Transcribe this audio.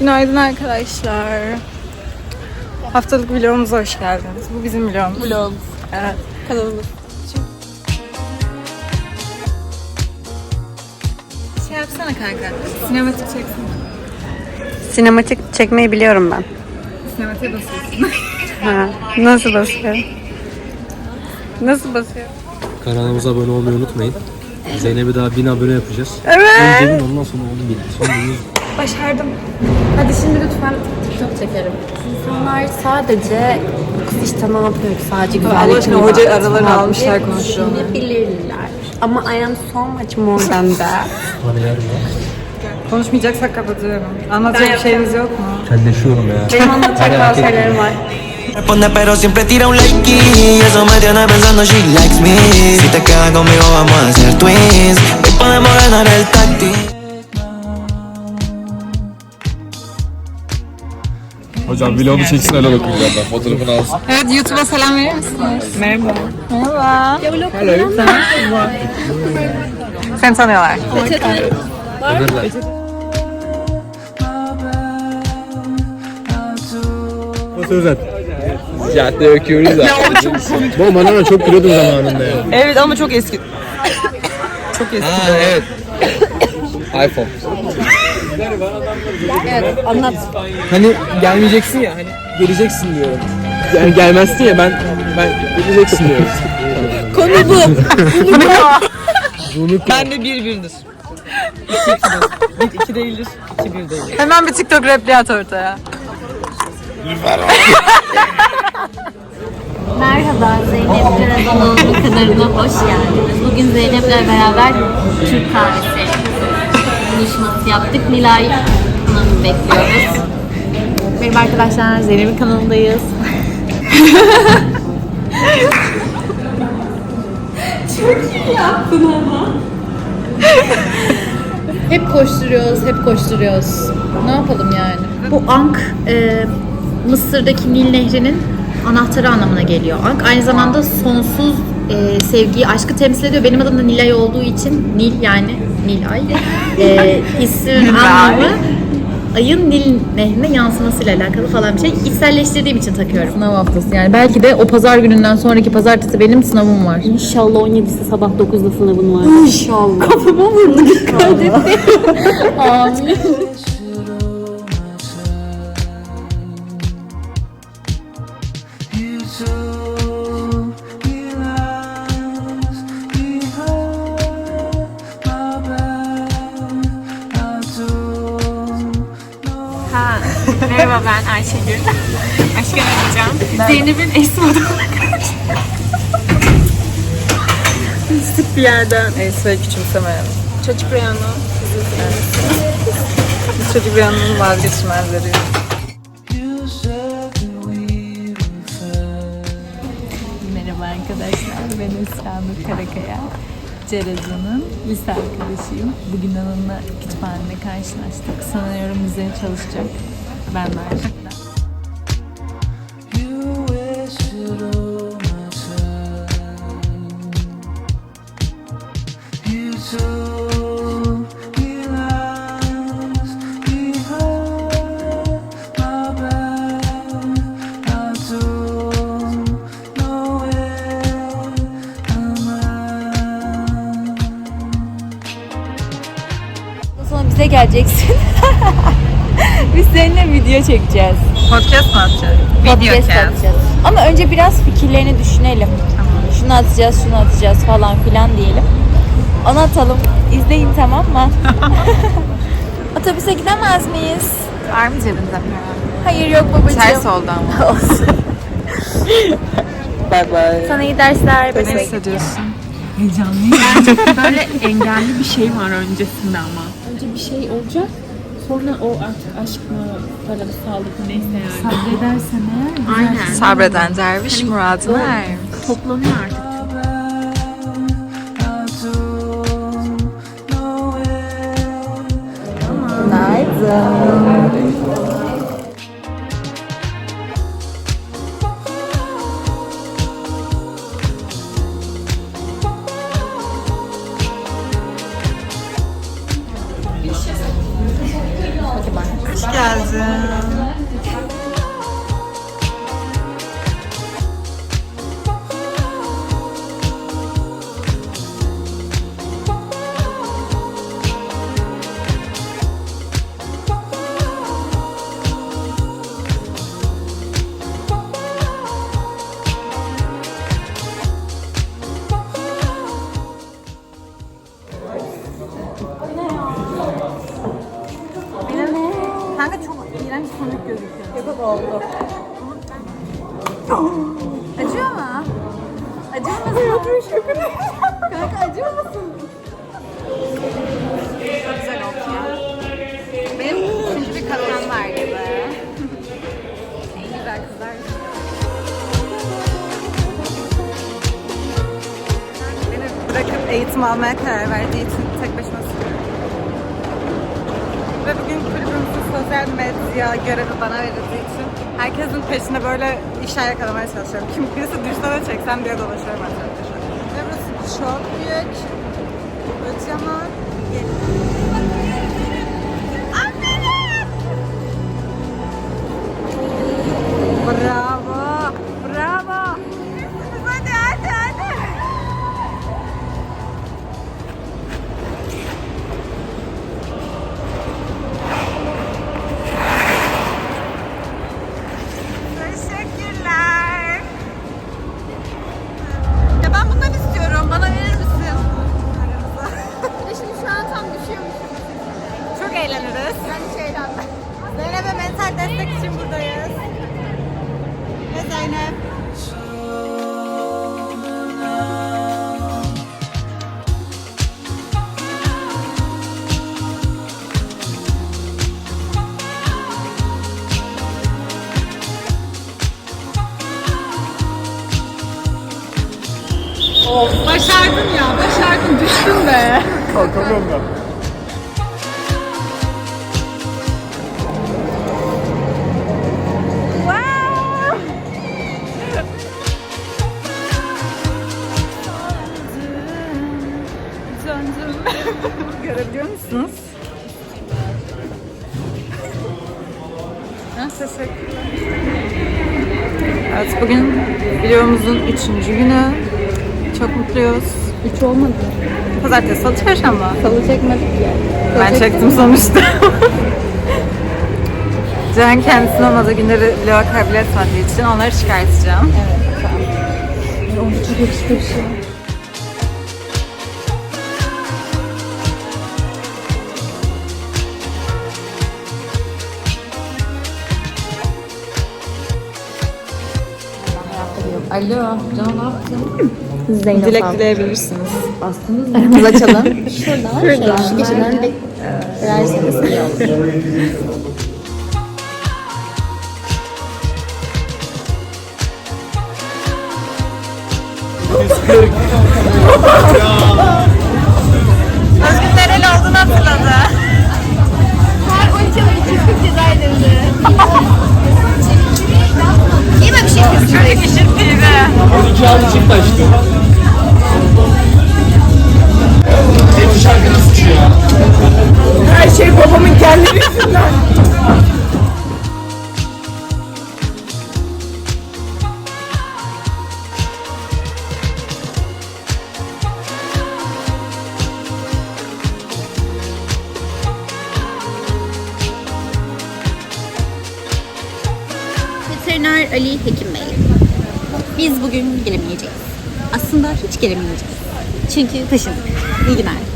Günaydın arkadaşlar. Haftalık vlogumuza hoş geldiniz. Bu bizim vlogumuz. Vlog. Evet. Kanalımız. Şey yapsana kanka. Sinematik çeksin. Sinematik çekmeyi biliyorum ben. Sinematiğe basıyorsun. Ha, nasıl basıyor? Nasıl basıyor? Kanalımıza abone olmayı unutmayın. Zeynep'e daha 1000 abone yapacağız. Evet. Önce 1000 ondan sonra 10 bin. Son 100. Başardım. Hadi şimdi lütfen TikTok çekelim. İnsanlar sadece bu kız işte ne yapıyor ki sadece güzellik Allah aşkına hoca Tamam, almışlar konuşuyorlar. Düşünebilirler. Ama I am so much more than that. Konuşmayacaksak kapatıyorum. Anlatacak bir şeyiniz yok mu? Kelleşiyorum ya. Benim anlatacak bazı şeylerim var. Responde pero siempre tira un like y eso me tiene pensando she likes me Si te quedas conmigo vamos a ser twins Hoy podemos ganar el tactic Hocam vlogu çeksin öyle bakın birazdan. Fotoğrafını alsın. Evet YouTube'a selam verir misiniz? Merhaba. Merhaba. Hello. Seni tanıyorlar. Alırlar. Sözen. Cadde öküyoruz da. Bu bana çok biliyordum zamanında ya. Evet ama çok eski. Çok eski. Ha evet. iPhone. Hani gelmeyeceksin ya hani geleceksin diyorum. Yani gelmezsin ya ben ben geleceksin diyorum. Konu bu. ben de bir birdir. İki ikidir. Bir iki değildir. iki bir değildir. Hemen bir TikTok repliği at ortaya. Merhaba Zeynep Karadan'ın bu kadarına hoş geldiniz. Bugün Zeynep'le beraber Türk kahvesi buluşması yaptık. Nilay bekliyoruz. Benim arkadaşlar Zeynep'in kanalındayız. Hep koşturuyoruz, hep koşturuyoruz. Ne yapalım yani? Bu Ank, e, Mısır'daki Nil Nehri'nin anahtarı anlamına geliyor. Ank aynı zamanda sonsuz e, sevgiyi, aşkı temsil ediyor. Benim adım da Nilay olduğu için Nil yani Nilay. E, ismin anlamı ayın Nil nehrine yansımasıyla alakalı falan bir şey. İçselleştirdiğim için takıyorum. Sınav haftası yani. Belki de o pazar gününden sonraki pazartesi benim sınavım var. İnşallah 17'si sabah 9'da sınavın var. İnşallah. Amin. Ayşegül. Aşkın arayacağım. Zeynep'in eski modeli. Sık bir yerden. Esra'yı küçümsemeyelim. Çocuk reyonu. Biz çocuk rüyanın vazgeçmezleri. Merhaba arkadaşlar, ben Esra Nur Karakaya. Cerazan'ın lise arkadaşıyım. Bugün onunla kütüphanede karşılaştık. Sanıyorum bize çalışacak. Ben de geleceksin. Biz seninle video çekeceğiz. Podcast mı atacaksın? Podcast atacağız. Ama önce biraz fikirlerini düşünelim. Şunu atacağız, şunu atacağız falan filan diyelim. Onu atalım. İzleyin tamam mı? Otobüse gidemez miyiz? Var mı cebinde? Hayır yok babacığım. Ters oldu ama. Bye bye. Sana iyi dersler. Ne hissediyorsun? Böyle engelli bir şey var öncesinde ama bir şey olacak. Sonra o artık aşk mı, para mı, sağlık mı neyse yani. Sabredersen eğer. Aynen. Sabreden derviş hani, muradına ermiş. Toplanıyor artık. Günaydın. Kanka sonuç gözüküyor. Yapıp oldu. Acıyor mu? Acıyor musun? Kanka acıyor musun? Çok güzel oldu ya. Benim ikinci bir katkam var gibi. En güzel kızlar. Beni bırakıp eğitim almaya karar verdiği için tek başıma. Ve bugün kulübümüzün sosyal medya görevi bana verildiği için herkesin peşine böyle işler yakalamaya çalışıyorum. Kim birisi düşse çeksem diye dolaşıyorum arkadaşlar. Ve burası çok büyük. Kocaman. Aferin! Zeynep. Başardın ya, başardın. Düştün be. Görebiliyor musunuz? Evet bugün videomuzun üçüncü günü. Çok mutluyuz. Hiç olmadı. Pazartesi, salı, çarşamba. Salı çekmedik ya. Ben çektim sonuçta. Can kendisinin olmadığı günleri vloga kabul etmediği için onları çıkartacağım. Onu çok yakışıklı bir şey. Alo, Can ne yaptın? Zeynep Dilek dileyebilirsiniz. Aramızı açalım. Şuradan, Şuradan. Şu köşeden bir verseniz iyi olur. Özgün nereli olduğunu hatırladı. Her oyuncu için çok ceza edildi. İyi mi bir şey Çocuk işin pivi. 12 aldı çift açtı. Hep şarkını sıçıyor. Her şey babamın kendini yüzünden. Ali Hekim Bey. Biz bugün gelemeyeceğiz. Aslında hiç gelemeyeceğiz. Çünkü taşındık. İyi günler.